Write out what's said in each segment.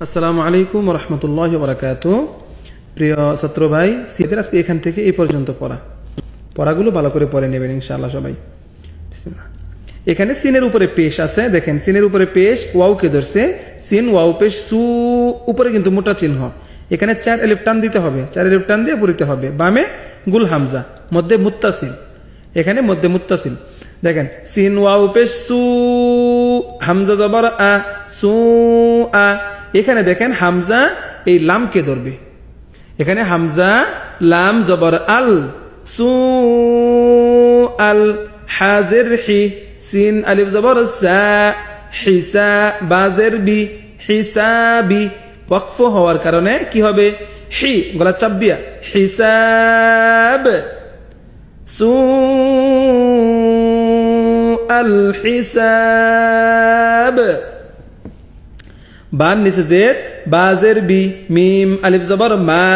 আসসালামু আলাইকুম রহমতুল্লাহ বরাকাত প্রিয় ছাত্র ভাই সিদের আজকে এখান থেকে এই পর্যন্ত পড়া। পড়াগুলো ভালো করে পড়ে নেবেন ইনশাআল্লাহ সবাই। এখানে সিনের উপরে পেশ আছে, দেখেন সিনের উপরে পেশ ওয়াউকে ধরছে? সিন ওয়াউ পেশ, সু, উপরে কিন্তু মোটা চিহ্ন। এখানে চার এলিফ টান দিতে হবে, চার এলিফ টান দিয়ে পড়িতে হবে। বামে গুল হামজা, মধ্যে মুত্তাসিল। এখানে মধ্যে মুত্তাসিল। দেখেন, সিন ওয়াউ পেশ, সু, হামজা, জবর, আ, সু, আ। এখানে দেখেন হামজা এই লামকে ধরবে। এখানে হামজা লাম জবর আল সু আল হাজের হি, সিন আলিফ জবর হিসা, বাজের বি, হিসাবি, ওয়াকফ হওয়ার কারণে কি হবে? হি, গলা চাপ দিয়া, হিসাব সু আল হিসাব। বান নিচে জের বাজের বি, মিম, আলিফ জবর, মা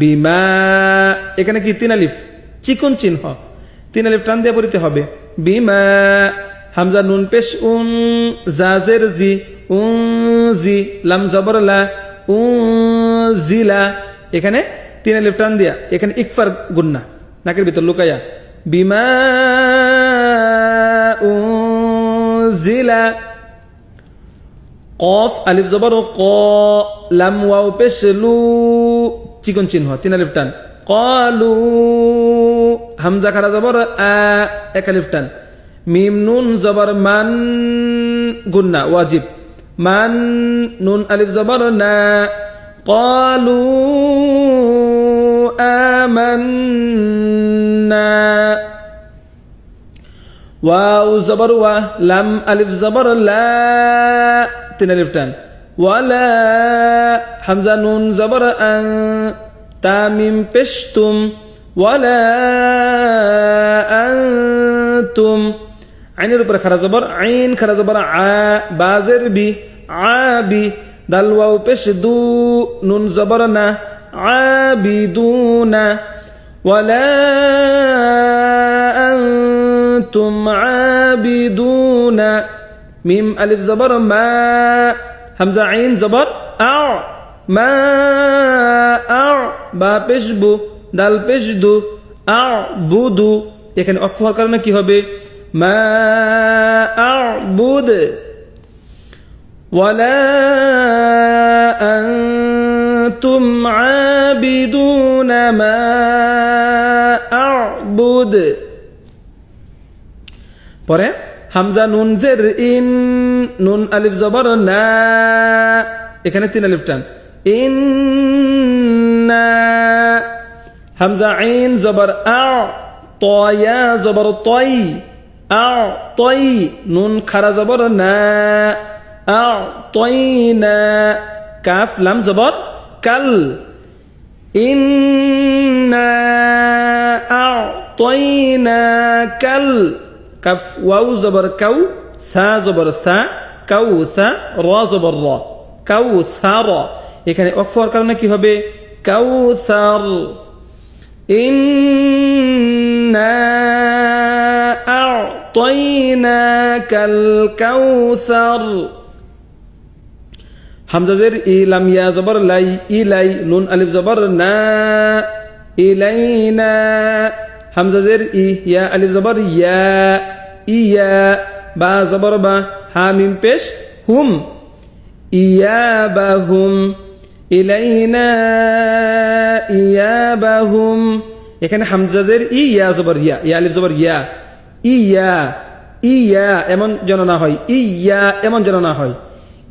বিমা এখানে কি তিন আলিফ? চিকুন চিহ্ন। তিন আলিফ টান দিয়ে পড়িতে হবে। বিমা হামজা নুন পেশ, উন, জাজের জি, উন, জি, লাম জবর, লা, উন জিলা এখানে তিন আলিফ টান দিয়া। এখানে ইকফার গুন্না, নাকের ভিতর লুকাইয়া বিমা উন জিলা কফ, আলিফ জবর ও ক, লাম ওয়াও পেশ লু চিকন চিহ্ন, তিন আলিফ টান। কলু, হামজা খারা জবর এক আলিফ টান। মিম নুন জবর মান, গুন্না, ওয়াজিব। মান নুন, আলিফ জবর না। কলু আমান্না ওয়াউ জবর ওয়া, লাম আলিফ জবর, লা, তিন আলিফ টান। ওয়ালা নুন জবর আন তামিম পেশতুম। ওয়ালা আনতুম। আইনের উপরে খারা জবর, আইন খারা জবর, আ, বাজের আবি দাল ওয়াউ পেশ দু নুন জবর না আবিদুনা أنتم عابدون ميم ألف زبر ما همزة عين زبر أع ما أع বা পেশবু ডাল পেশদু আবুদু এখানে অক্ষ হওয়ার কারণে কি হবে মা আবুদ ولا أنتم عابدون ما أعبد পরে হামজা নুন জের ইন, নুন আলিফ জবর না। এখানে তিন আলিফ টান। ইন হামজা আইন জবর আ, তয়া জবর তই আ তই নুন খারা জবর না, আ তই না। কাফ, লাম জবর কাল। ইন না আ তই না কাল। কাফ, ওয়াউ জবর কাউ, সা জবর সা, কাউ সা, র জবর র। কাউ সা, র। এখানে অক্ফ হওয়ার কারণে কি হবে? কাউ সার হামজাজের ইলাম ইয়া জবর লাই, ইলাই নুন আলিফ জবর না, ইলাইনা। হামজাজের ই, ইয়া আলিফ জবর ইয়া। ইয়া, বা জবর, বা হামিম পেশ, হুম। ইয়াবাহুম ইলাইনা, ইয়াবাহুম। এখানে হামজাজের ই ইয়া জবর ইয়া ইয়া আলিফ জবর ইয়া ইয়া ইয়া এমন যেন না হয়, ইয়া এমন যেন না হয়।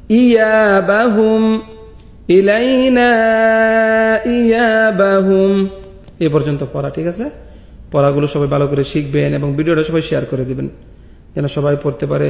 ইয়াবাহুম ইলাইনা, ইয়াবাহুম। এ পর্যন্ত পড়া, ঠিক আছে? পড়াগুলো সবাই ভালো করে শিখবেন এবং ভিডিওটা সবাই শেয়ার করে দেবেন, যেন সবাই পড়তে পারে।